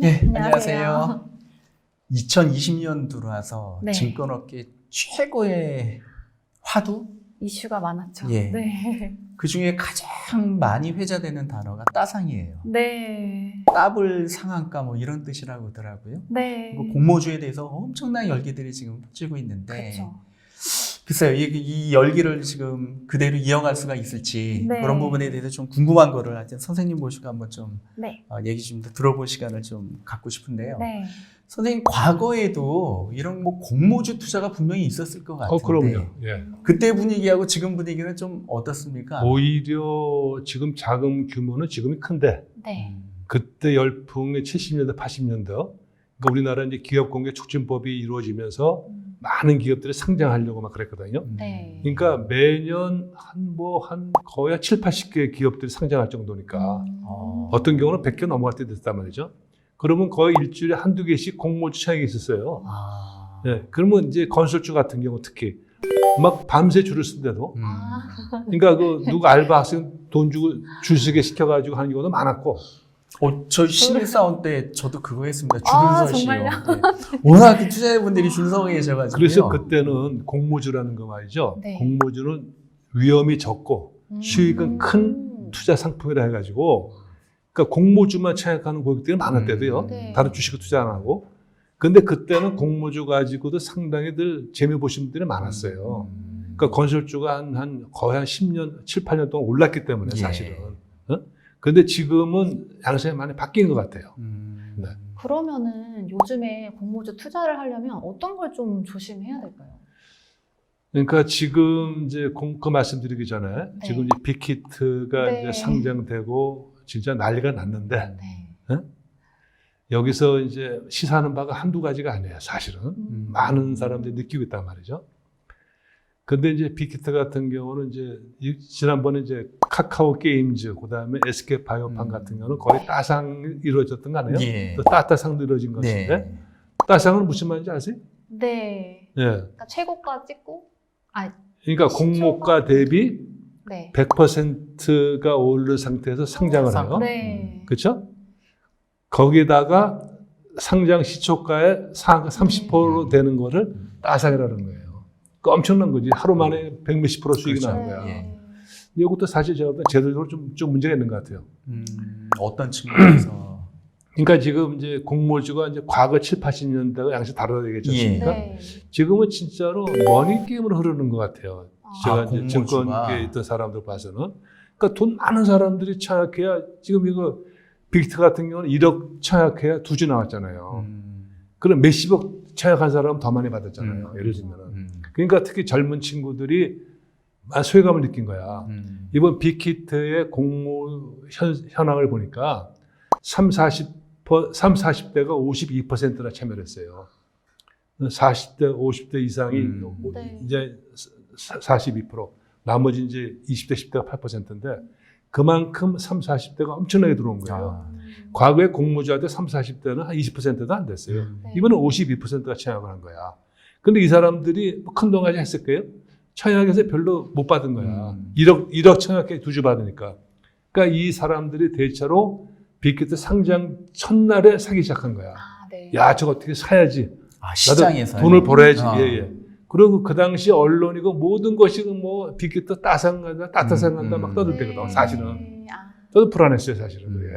네, 안녕하세요. 안녕하세요. 2020년 들어와서 네. 증권업계 최고의 화두? 이슈가 많았죠. 예. 네. 그 중에 가장 많이 회자되는 단어가 따상이에요. 네. 따블 상한가 뭐 이런 뜻이라고 하더라고요. 네. 그 공모주에 대해서 엄청난 열기들이 지금 퍼지고 있는데 그렇죠. 글쎄요, 이, 이 열기를 지금 그대로 이어갈 수가 있을지 네. 그런 부분에 대해서 좀 궁금한 거를 하여튼 선생님 모시고 한번 좀 네. 어, 얘기 좀더 들어볼 시간을 좀 갖고 싶은데요. 네. 선생님 과거에도 이런 뭐 공모주 투자가 분명히 있었을 것 같은데 어, 그럼요. 예. 그때 분위기하고 지금 분위기는 좀 어떻습니까? 오히려 지금 자금 규모는 지금이 큰데 네. 음, 그때 열풍의 70년대, 80년대 그러니까 우리나라 이제 기업 공개 촉진법이 이루어지면서 음. 많은 기업들이 상장하려고 막 그랬거든요. 음. 네. 그러니까 매년 한 뭐 한 거의 한 7, 80개 기업들이 상장할 정도니까 음. 어. 어떤 경우는 100개 넘어갈 때 됐단 말이죠. 그러면 거의 일주일에 한두 개씩 공모주 차익이 있었어요. 아. 예. 그러면 이제 건설주 같은 경우 특히 막 밤새 줄을 쓴데도 음. 아. 그러니까 그 누가 알바 학생 돈 주고 줄 서게 시켜가지고 하는 경우도 많았고 어, 저희 신입사원 때 저도 그거 했습니다. 아, 줄을 서시요. 네. 워낙 그 투자자분들이 줄서 계셔가지고. 그래서 그때는 공모주라는 거 말이죠. 네. 공모주는 위험이 적고 음. 수익은 큰 투자 상품이라 해가지고 그러니까 공모주만 차약하는 고객들이 많았대도요. 음. 네. 다른 주식을 투자 안 하고. 근데 그때는 공모주 가지고도 상당히 늘 재미 보신 분들이 많았어요. 음. 그러니까 건설주가 한, 한 거의 한 10년, 7, 8년 동안 올랐기 때문에 예. 사실은. 어? 근데 지금은 양상이 많이 바뀐 것 같아요. 음. 네. 그러면은 요즘에 공모주 투자를 하려면 어떤 걸 좀 조심해야 될까요? 그러니까 지금 이제 공, 그 말씀드리기 전에 네. 지금 이제 빅히트가 네. 이제 상장되고 진짜 난리가 났는데 네. 여기서 이제 시사하는 바가 한두 가지가 아니에요, 사실은. 음. 많은 사람들이 느끼고 있단 말이죠. 근데 이제 빅히트 같은 경우는 이제 이- 지난번에 이제 카카오 게임즈, 그 다음에 SK 바이오판 음. 같은 경우는 거의 따상이 이루어졌던 거 아니에요? 예. 또 따따상도 이루어진 것인데 네. 따상은 무슨 말인지 아세요? 네. 예. 그러니까 최고가 찍고 아, 그러니까 공모가 대비 네. 100%가 오른 상태에서 상장을 상- 해요. 네. 그렇죠? 거기다가 상장 시초가의 30% 되는 거를 따상이라는 거예요. 그 엄청난 거지. 하루 만에 100몇십 프로 수익이 그렇죠. 나는 거야. 예. 네. 근데 이것도 사실 제가 볼때 제도적으로 좀, 좀 문제가 있는 것 같아요. 음, 어떤 측면에서. 그러니까 지금 이제 공모주가 이제 과거 7, 80년대가 양식 다르다 얘기했지 예. 않습니까? 네. 지금은 진짜로 머니 게임으로 흐르는 것 같아요. 제가 아, 이제. 증권계에 있던 사람들 봐서는. 그러니까 돈 많은 사람들이 차약해야 지금 이거 빅트 같은 경우는 1억 차약해야 두 주 나왔잖아요. 음. 그럼 몇십억 차약한 사람은 더 많이 받았잖아요. 음. 예를 들면 은. 음. 그러니까 특히 젊은 친구들이 많은 소외감을 느낀 거야. 음. 이번 빅히트의 공모 현, 현황을 보니까 3, 40, 3, 40대가 52%나 참여를 했어요. 40대, 50대 이상이 음. 네. 이제 42%, 나머지 이제 20대, 10대가 8%인데 그만큼 3, 40대가 엄청나게 들어온 거예요. 아. 과거에 공모주한테 3, 40대는 한 20%도 안 됐어요. 음. 이번엔 52%가 청약을 한 거야. 근데 이 사람들이 뭐큰 돈까지 했을 거예요? 청약에서 별로 못 받은 거야. 음. 1억, 1억 청약에 두 주 받으니까. 그러니까 이 사람들이 대체로 빅히트 상장 첫날에 사기 시작한 거야. 아, 네. 야, 저거 어떻게 사야지. 아, 나도 시장에서. 돈을 벌어야지. 아. 예, 예. 그리고 그 당시 언론이고 모든 것이 뭐 빅히트 따상간다, 따따상간다 음, 막 음. 떠들대거든. 네. 사실은. 아, 저도 불안했어요, 사실은. 음. 그게.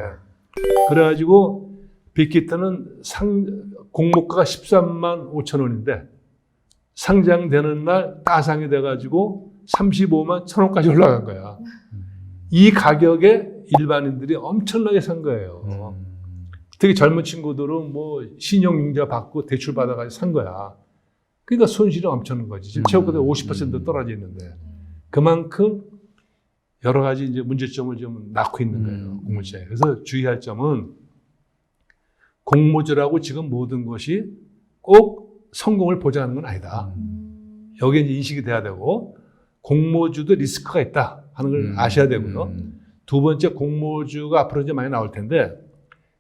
그래가지고 빅히트는 상 공모가가 13만 5천 원인데 상장되는 날 따상이 돼가지고 35만 천 원까지 올라간 거야. 음. 이 가격에 일반인들이 엄청나게 산 거예요. 음. 특히 젊은 친구들은 뭐 신용융자 받고 대출 받아가지고 산 거야. 그러니까 손실이 엄청난 거지. 지금 음. 최고가 50% 떨어져 있는데 그만큼 여러 가지 이제 문제점을 좀 낳고 있는 거예요. 음. 공모주에. 그래서 주의할 점은 공모주라고 지금 모든 것이 꼭 성공을 보장하는 건 아니다. 음. 여기에 이제 인식이 돼야 되고 공모주도 리스크가 있다 하는 걸 음. 아셔야 되고요. 음. 두 번째 공모주가 앞으로 이제 많이 나올 텐데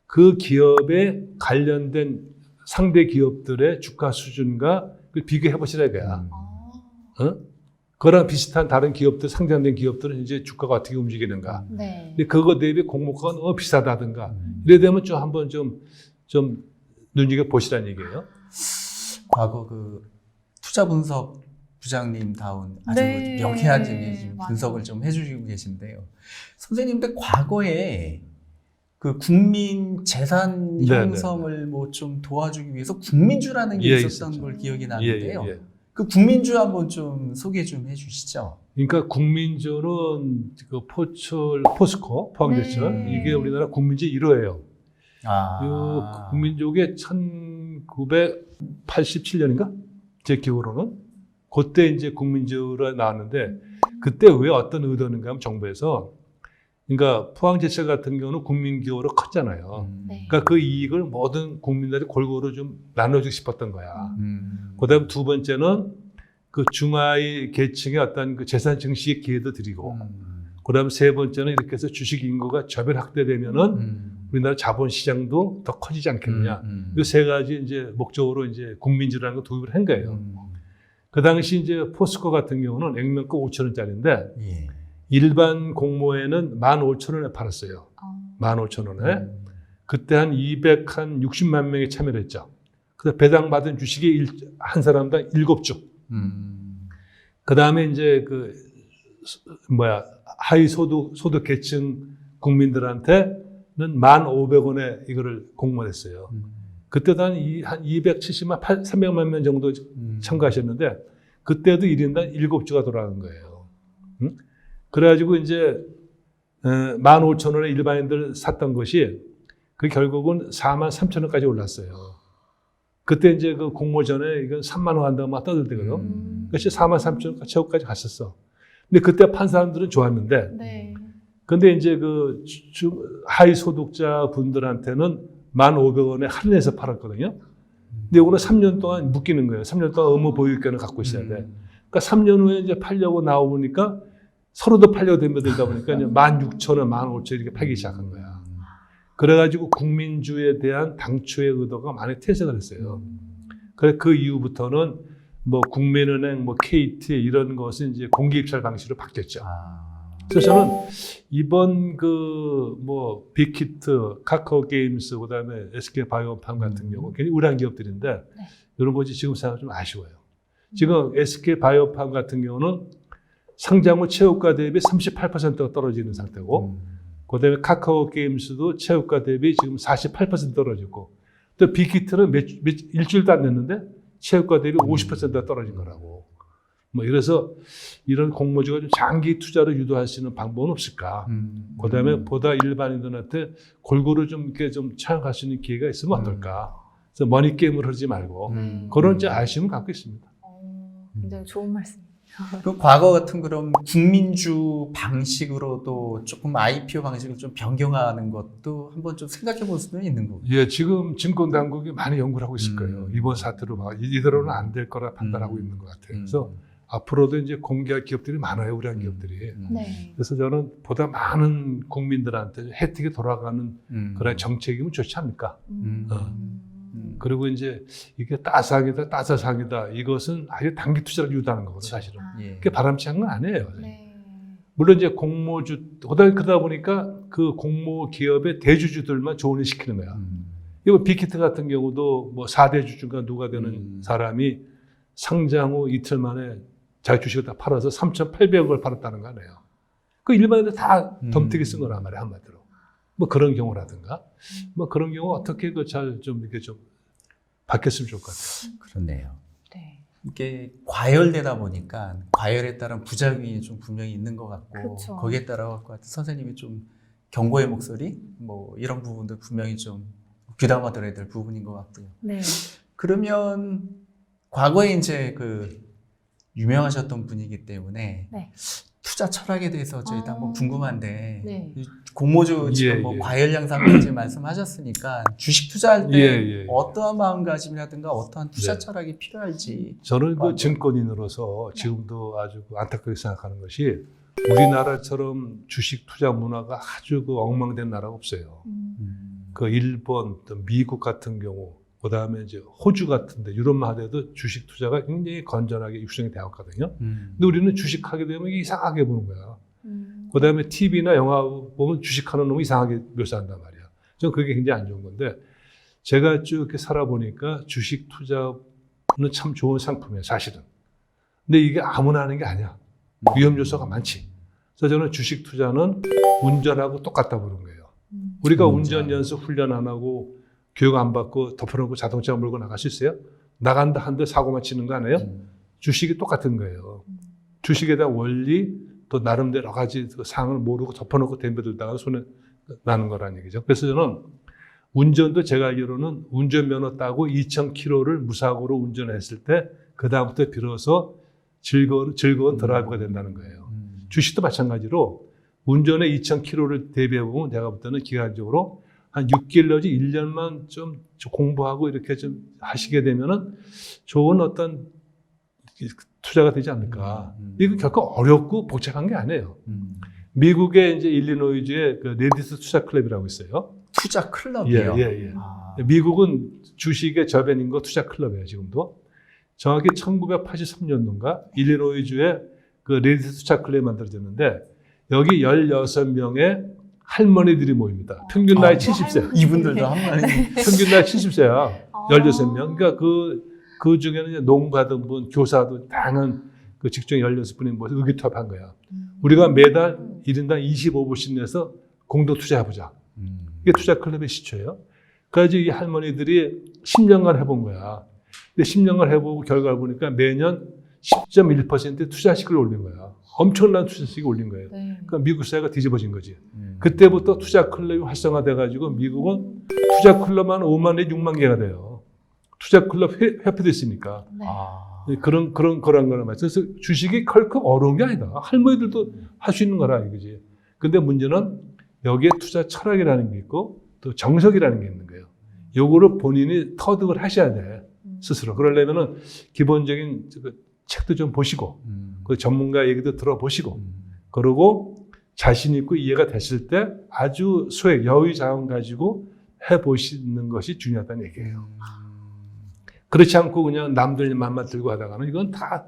그 기업에 관련된 상대 기업들의 주가 수준과 비교해 보시라 이거야. 음. 아, 어? 그거랑 비슷한 다른 기업들, 상장된 기업들은 이제 주가가 어떻게 움직이는가. 네. 근데 그거 대비 공모가가 너무 비싸다든가. 음. 이래 되면 좀 한번 좀 좀 눈여겨 보시라는 얘기예요. 과거 그 투자 분석 부장님다운 아주 네. 명쾌한 점이 분석을 좀 해주시고 계신데요. 선생님들 과거에 그 국민 재산 네, 네, 형성을 네. 뭐좀 도와주기 위해서 국민주라는 게 예, 있었던 걸 기억이 예, 나는데요. 예, 예. 그 국민주 한번 좀 소개 좀 해주시죠. 그러니까 국민주는 그 포철 포스코 포항제철 네. 이게 우리나라 국민주 1호예요. 아. 그 국민주에 1900 87년인가? 제 기억으로는. 그때 이제 국민주로 나왔는데 그때 왜 어떤 의도인가 하면 정부에서 그러니까 포항제철 같은 경우는 국민기호로 컸잖아요. 음. 네. 그러니까 그 이익을 모든 국민들이 골고루 좀 나눠주고 싶었던 거야. 음. 그다음 두 번째는 그 중하위 계층의 어떤 그 재산 증식의 기회도 드리고, 음. 그다음 세 번째는 이렇게 해서 주식 인구가 저변 확대되면은 음. 우리나라 자본 시장도 더 커지지 않겠느냐. 음. 이세 가지 이제 목적으로 이제 국민주라는 거 도입을 한 거예요. 음. 그 당시 이제 포스코 같은 경우는 액면가 5천 원짜리인데 예. 일반 공모에는 15,000원에 팔았어요. 어, 15,000원에. 음. 그때 한 260만 명이 참여를 했죠. 그래서 배당받은 주식이 일- 한 사람당 7주. 음. 그 다음에 이제 그, 스- 뭐야, 하위 소득, 소득 계층 국민들한테 는 1,500원에 이거를 공모했어요. 음. 그때도 한, 이, 한 270만, 8, 300만 명 정도 음. 참가하셨는데, 그때도 1인당 7주가 돌아간 거예요. 응? 그래가지고 이제, 15,000원에 일반인들 샀던 것이, 그 결국은 4만 3천 원까지 올랐어요. 그때 이제 그 공모 전에 이건 3만 원 한다고 막 떠들더거든요. 음. 그것이 4만 3천 원 최고까지 갔었어. 근데 그때 판 사람들은 좋았는데, 네. 근데 이제 그 주- 주- 하위 소득자 분들한테는 1,500원에 할인해서 팔았거든요. 근데 이거는 3년 동안 묶이는 거예요. 3년 동안 의무 보유권을 갖고 있어야 돼. 음. 그러니까 3년 후에 이제 팔려고 나오니까 서로도 팔려고 되다 보니까 이제 16,000원, 15,000원 이렇게 팔기 시작한 거야. 그래가지고 국민주에 대한 당초의 의도가 많이 퇴색을 했어요. 그래 그 이후부터는 뭐 국민은행, 뭐 KT 이런 것은 이제 공개 입찰 방식으로 바뀌었죠. 아. 그래서 저는 이번 그뭐 빅히트, 카카오 게임스, 그다음에 SK 바이오팜 같은 음. 경우 굉장히 우량 기업들인데 네. 이런 것이 지금 생각 좀 아쉬워요. 지금 SK 바이오팜 같은 경우는 상장 후 최고가 대비 38%가 떨어지는 상태고 음. 그다음에 카카오 게임스도 최고가 대비 지금 48% 떨어지고 또 빅히트는 몇, 몇 일주일도 안 됐는데 최고가 대비 50%가 떨어진 거라고. 뭐 이래서 이런 공모주가 좀 장기 투자를 유도할 수 있는 방법은 없을까? 음. 그다음에 음. 보다 일반인들한테 골고루 좀 이렇게 좀 차용할 수 있는 기회가 있으면 음. 어떨까? 그래서 머니 게임을 하지 말고 음. 그런 이제 아쉬움을 갖고 있습니다. 어, 굉장히 좋은 말씀. 그 과거 같은 그런 국민주 방식으로도 조금 IPO 방식을 좀 변경하는 것도 한번 좀 생각해 볼 수는 있는 거고. 예, 지금 증권 당국이 많이 연구를 하고 있을 음. 거예요. 이번 사태로 막 이대로는 안 될 거라 판단하고 음. 있는 것 같아요. 그래서 앞으로도 이제 공개할 기업들이 많아요, 우량 기업들이. 음. 네. 그래서 저는 보다 많은 국민들한테 혜택이 돌아가는 음. 그런 정책이면 좋지 않을까. 음. 어. 음. 그리고 이제 이게 따상이다, 따사상이다. 이것은 아주 단기 투자를 유도하는 거거든요, 사실은. 아, 예. 그게 바람직한 건 아니에요. 네. 물론 이제 공모주, 그러다 보니까 그 공모 기업의 대주주들만 조언을 시키는 거야. 음. 이거 빅히트 같은 경우도 뭐 4대 주주가 누가 되는 음. 사람이 상장 후 이틀 만에 자기 주식을 다 팔아서 3,800억을 팔았다는 거 아니에요. 그 일반인들 다 음. 덤태기 쓴 거란 말이에요, 한마디로. 뭐 그런 경우라든가. 뭐 그런 경우 어떻게 그 잘 좀 이렇게 좀 바뀌었으면 좋을 것 같아요. 그렇네요. 네. 이게 과열되다 보니까 과열에 따른 부작용이 좀 분명히 있는 것 같고 그쵸. 거기에 따라 갖고 선생님이 좀 경고의 목소리 뭐 이런 부분도 분명히 좀 귀담아 들어야 될 부분인 것 같고요. 네. 그러면 과거에 이제 그 유명하셨던 분이기 때문에 네. 투자 철학에 대해서 저희도 아. 한번 궁금한데 네. 이 공모주 지금 예, 뭐 예. 과열 양상까지 말씀하셨으니까 주식 투자할 때 예, 예. 어떠한 마음가짐이라든가 어떠한 투자 네. 철학이 필요할지 저는 그. 증권인으로서 지금도 아주 그 안타깝게 생각하는 것이 우리나라처럼 주식 투자 문화가 아주 그 엉망된 나라가 없어요. 음. 그 일본, 또 미국 같은 경우, 그 다음에 이제 호주 같은데 유럽만 하더라도 주식 투자가 굉장히 건전하게 육성이 되었거든요. 음. 근데 우리는 주식하게 되면 이상하게 보는 거야. 음. 그 다음에 TV나 영화 보면 주식하는 놈이 이상하게 묘사한단 말이야. 저는 그게 굉장히 안 좋은 건데, 제가 쭉 이렇게 살아보니까 주식 투자는 참 좋은 상품이에요, 사실은. 근데 이게 아무나 하는 게 아니야. 위험 요소가 많지. 그래서 저는 주식 투자는 운전하고 똑같다 보는 거예요. 음. 우리가 운전. 운전 연수 훈련 안 하고 교육 안 받고 덮어놓고 자동차 몰고 나갈 수 있어요? 나간다 한데 사고만 치는 거 아니에요? 음. 주식이 똑같은 거예요. 주식에 대한 원리 또 나름대로 여러 가지 그 사항을 모르고 덮어놓고 덤벼들다가 손에 나는 거라는 얘기죠. 그래서 저는 운전도 제가 알기로는 운전면허 따고 2,000km를 무사고로 운전했을 때 그 다음부터 비로소 즐거운 즐거운 드라이브가 된다는 거예요. 음. 주식도 마찬가지로 운전에 2,000km를 대비해 보면 내가 볼 때는 기간적으로 한 6개월 내지 1년만 좀 공부하고 이렇게 좀 하시게 되면은 좋은 어떤 투자가 되지 않을까. 음. 이거 결코 어렵고 복잡한 게 아니에요. 음. 미국의 이제 일리노이주에 그 레디스 투자 클럽이라고 있어요. 투자 클럽이요. 예, 예, 예. 아. 미국은 주식의 저변인 거 투자 클럽이에요, 지금도. 정확히 1983년도인가 일리노이주에 그 레디스 투자 클럽이 만들어졌는데 여기 16명의 할머니들이 모입니다. 평균 나이 아, 70세. 이분들도 한 마리. 평균 나이 70세야. 아. 16명. 그러니까 그, 그 중에는 농부하던 분, 교사도 다양한 그 직종 16분이 모여서 의기투합한 거야. 음. 우리가 매달 1인당 25불씩 내서 공동 투자해보자. 음. 이게 투자 클럽의 시초예요. 그래서 이 할머니들이 10년간 해본 거야. 근데 10년간 해보고 결과를 보니까 매년 10.1% 투자식을 올린 거야. 엄청난 투자식을 올린 거예요. 네. 그러니까 미국 사회가 뒤집어진 거지. 음. 그때부터 투자 클럽이 활성화돼가지고 미국은 투자 클럽만 5만 내 6만 개가 돼요. 투자 클럽 회- 협회도 있으니까 네. 아. 그런 그런 거란 거란 말이죠. 그래서 주식이 컬컥 어려운 게 아니다. 할머니들도 할수 있는 거라 이거지. 근데 문제는 여기에 투자 철학이라는 게 있고 또 정석이라는 게 있는 거예요. 요거를 본인이 터득을 하셔야 돼 음. 스스로. 그러려면은 기본적인 그 책도 좀 보시고 음. 그 전문가 얘기도 들어보시고 음. 그리고 자신 있고 이해가 됐을 때 아주 소액 여유 자원 가지고 해 보시는 것이 중요하다는 얘기예요. 그렇지 않고 그냥 남들 맘만 들고 하다가는 이건 다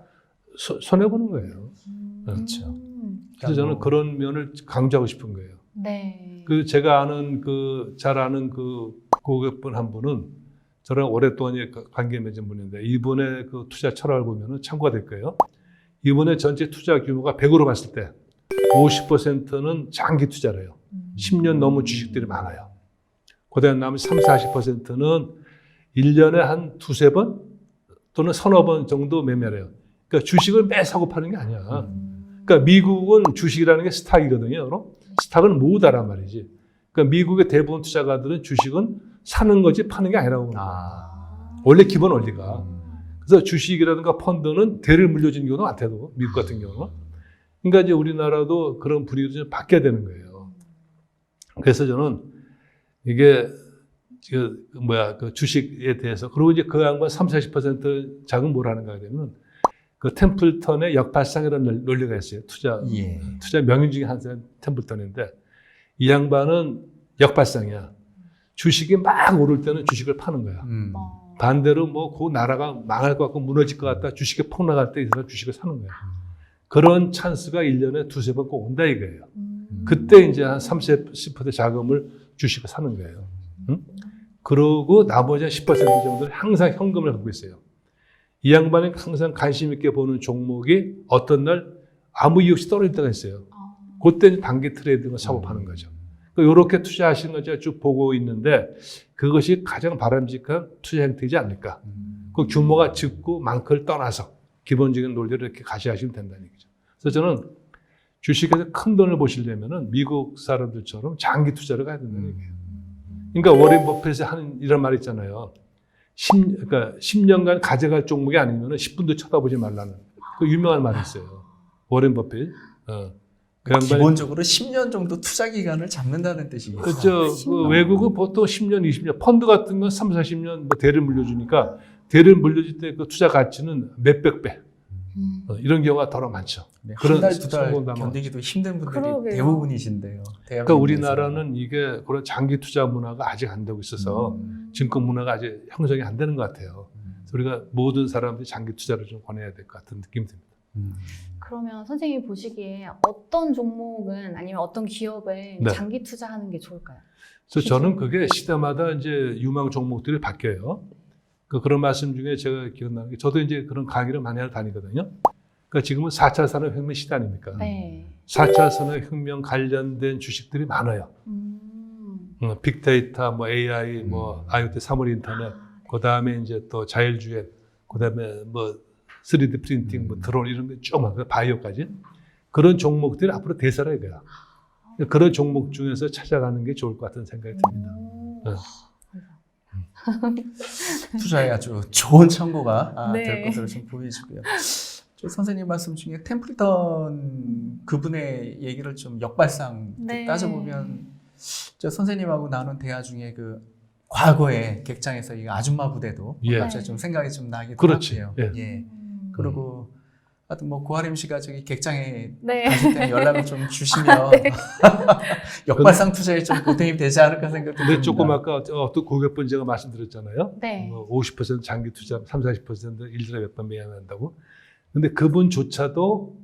손해 보는 거예요. 그렇죠. 음. 그래서 저는 뭐- 그런 면을 강조하고 싶은 거예요. 네. 그 제가 아는 그 잘 아는 그 고객분 한 분은 저랑 오랫동안 이제 관계 맺은 분인데 이분의 그 투자 철학을 보면은 참고가 될 거예요. 이분의 전체 투자 규모가 100으로 봤을 때 50%는 장기 투자래요. 음. 10년 넘은 주식들이 많아요. 그다음 나머지 3, 40%는 1년에 한 두세 번 또는 서너 번 정도 매매를 해요. 그러니까 주식을 매 사고 파는 게 아니야. 음. 그러니까 미국은 주식이라는 게 스탁이거든요. 스탁은 모으다란 말이지. 그러니까 미국의 대부분 투자가들은 주식은 사는 거지 파는 게 아니라고. 아. 원래 기본 원리가. 음. 그래서 주식이라든가 펀드는 대를 물려주는 경우가 많대도 미국 같은 경우는. 그러니까 이제 우리나라도 그런 분위기도 좀 바뀌어야 되는 거예요. 그래서 저는 이게 그 뭐야 그 주식에 대해서 그리고 이제 그 양반 3, 40% 자금 뭘 하는가 하면 그 템플턴의 역발상이라는 논리가 있어요. 투자 예. 투자 명인 중에 한 사람 템플턴인데 이 양반은 역발상이야. 주식이 막 오를 때는 주식을 파는 거야. 음. 어. 반대로 뭐 그 나라가 망할 것 같고 무너질 것 같다 주식이 폭락할 때 이 사람 주식을 사는 거야. 그런 찬스가 1년에 두세 번 꼭 온다 이거예요. 음. 그때 이제 한 30, 10% 자금을 주식을 사는 거예요. 응? 그러고 나머지 한 10% 정도는 항상 현금을 갖고 있어요. 이 양반이 항상 관심 있게 보는 종목이 어떤 날 아무 이유 없이 떨어질 때가 있어요. 아. 그때 이제 단기 트레이딩을 사고 파는 거죠. 이렇게 투자하시는 거 제가 쭉 보고 있는데 그것이 가장 바람직한 투자 형태이지 않을까. 음. 그 규모가 적고 많고를 떠나서 기본적인 논리를 이렇게 가시하시면 된다는 얘기죠. 그래서 저는 주식에서 큰 돈을 보시려면은 미국 사람들처럼 장기 투자를 가야 된다는 얘기예요. 그러니까 워렌 버핏이 하는 이런 말 있잖아요. 10, 그러니까 10년간 가져갈 종목이 아니면은 10분도 쳐다보지 말라는 그 유명한 말이 있어요. 워렌 버핏. 어. 그 양반이 기본적으로 10년 정도 투자 기간을 잡는다는 뜻이겠죠. 그렇죠. 그 10년. 외국은 보통 10년, 20년, 펀드 같은 건 3, 40년 뭐 대를 물려주니까 대를 물려줄 때 그 투자 가치는 몇백 배. 음. 어, 이런 경우가 더러 많죠. 네, 그런 한 달, 두달 성공 담아. 견디기도 힘든 분들이 그러게요. 대부분이신데요. 그러니까 우리나라는 이게 그런 장기 투자 문화가 아직 안 되고 있어서 음. 증권 문화가 아직 형성이 안 되는 것 같아요. 그래서 우리가 모든 사람들이 장기 투자를 좀 권해야 될 것 같은 느낌이 듭니다. 음. 그러면 선생님이 보시기에 어떤 종목은 아니면 어떤 기업에 네. 장기 투자하는 게 좋을까요? 그래서 저는 그게 시대마다 이제 유망 종목들이 바뀌어요. 그 그런 말씀 중에 제가 기억나는 게 저도 이제 그런 강의를 많이 하러 다니거든요. 그러니까 지금은 4차 산업혁명 시대 아닙니까? 네. 4차 산업혁명 관련된 주식들이 많아요. 음. 어, 빅데이터, 뭐 AI, 뭐 음. IoT, 사물 인터넷, 그 다음에 이제 또 자율주행, 그 다음에 뭐 3D 프린팅, 뭐 드론 이런 게쭉 바이오까지 그런 종목들이 앞으로 대세라 이거야. 그런 종목 중에서 찾아가는 게 좋을 것 같은 생각이 듭니다. 오. 네. 투자에 아주 좋은 참고가 아, 네. 될 것으로 좀 보여지고요. 저 선생님 말씀 중에 템플턴 그분의 얘기를 좀 역발상 네. 따져보면 저 선생님하고 나눈 대화 중에 그 과거에 객장에서 이 아줌마 부대도 예. 갑자기 좀 생각이 좀 나기도 그렇지. 하고요. 예. 예. 음. 그리고 하여튼 뭐 고아림 씨가 저기 객장에 네. 가실 때 연락을 좀 주시면 역발상 투자에 좀 보탬이 되지 않을까 생각도 근데 듭니다. 조금 아까 어떤 고객분 제가 말씀드렸잖아요. 네. 뭐50% 장기 투자, 3, 40% 일들에 몇 번 매매한다고. 근데 그분조차도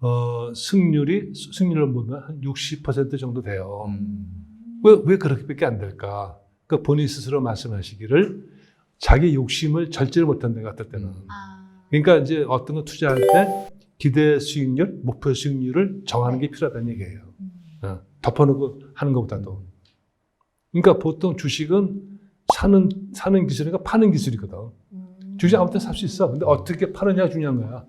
어, 승률이 승률을 보면 한 60% 정도 돼요. 음. 왜, 왜 그렇게밖에 안 될까? 그 본인 스스로 말씀하시기를 자기 욕심을 절제를 못한다 같을 때는. 아. 그러니까 이제 어떤 거 투자할 때 기대 수익률, 목표 수익률을 정하는 게 필요하다는 얘기예요. 음. 어, 덮어놓고 하는 것보다도. 그러니까 보통 주식은 사는, 사는 기술이니까 파는 기술이거든. 음. 주식 아무 때나 살 수 있어. 근데 어떻게 파느냐가 중요한 거야.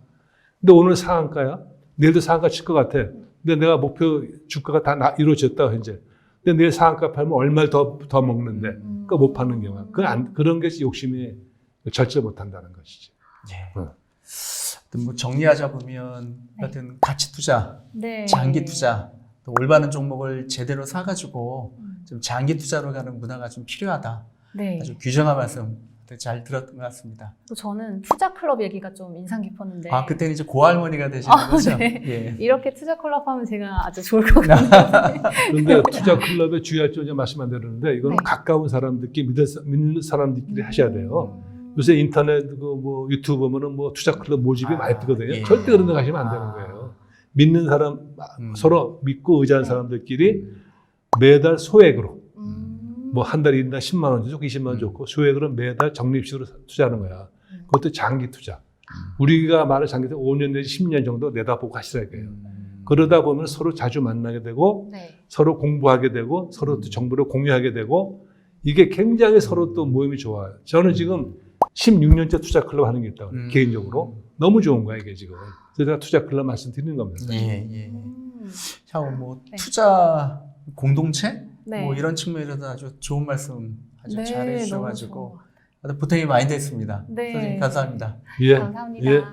근데 오늘 상한가야? 내일도 상한가 칠 것 같아. 근데 내가 목표 주가가 다 나- 이루어졌다, 현재. 근데 내일 상한가 팔면 얼마를 더, 더 먹는데. 음. 그거 못 파는 경우야. 그 안, 그런 게 욕심이 절제 못 한다는 것이지. 예. 어. 하여튼 뭐 정리하자 보면 하여튼 가치 투자, 네. 장기 투자, 또 올바른 종목을 제대로 사가지고 음. 좀 장기 투자로 가는 문화가 좀 필요하다. 네. 아주 규정한 말씀 잘 들었던 것 같습니다. 또 저는 투자 클럽 얘기가 좀 인상 깊었는데. 아 그때는 이제 고할머니가 되시는 아, 거죠? 네. 예. 이렇게 투자 클럽 하면 제가 아주 좋을 것 같아요. 그런데 투자 클럽에 주의할 점을 말씀 안 드리는데 이거는 네. 가까운 사람들끼리 믿는 사람들끼리 하셔야 돼요. 음. 요새 인터넷 그뭐 유튜브 보면은 뭐 투자 클럽 모집이 아, 많이 뜨거든요. 예. 절대 그런 데 가시면 안 되는 아. 거예요. 믿는 사람 음. 서로 믿고 의지하는 네. 사람들끼리 매달 소액으로 음. 뭐한 달에 인당 10만 원 주고 20만 원 음. 줬고 소액으로 매달 적립식으로 투자하는 거야. 음. 그것도 장기 투자. 우리가 말을 장기 투자 5년 내지 10년 정도 내다보고 하시라 이거예요. 음. 그러다 보면 서로 자주 만나게 되고 네. 서로 공부하게 되고 서로 음. 또 정보를 공유하게 되고 이게 굉장히 서로 또 모임이 좋아요. 저는 지금 16년째 투자 클럽 하는 게 있다고 음. 개인적으로 너무 좋은 거야 이게 지금. 그래서 제가 투자 클럽 말씀드리는 겁니다. 예, 예. 음. 향후 뭐 네. 투자 공동체 네. 뭐 이런 측면에서 아주 좋은 말씀 아주 네, 잘 해주셔가지고 보탬이 많이 됐습니다. 네. 선생님 감사합니다. 예. 감사합니다. 예.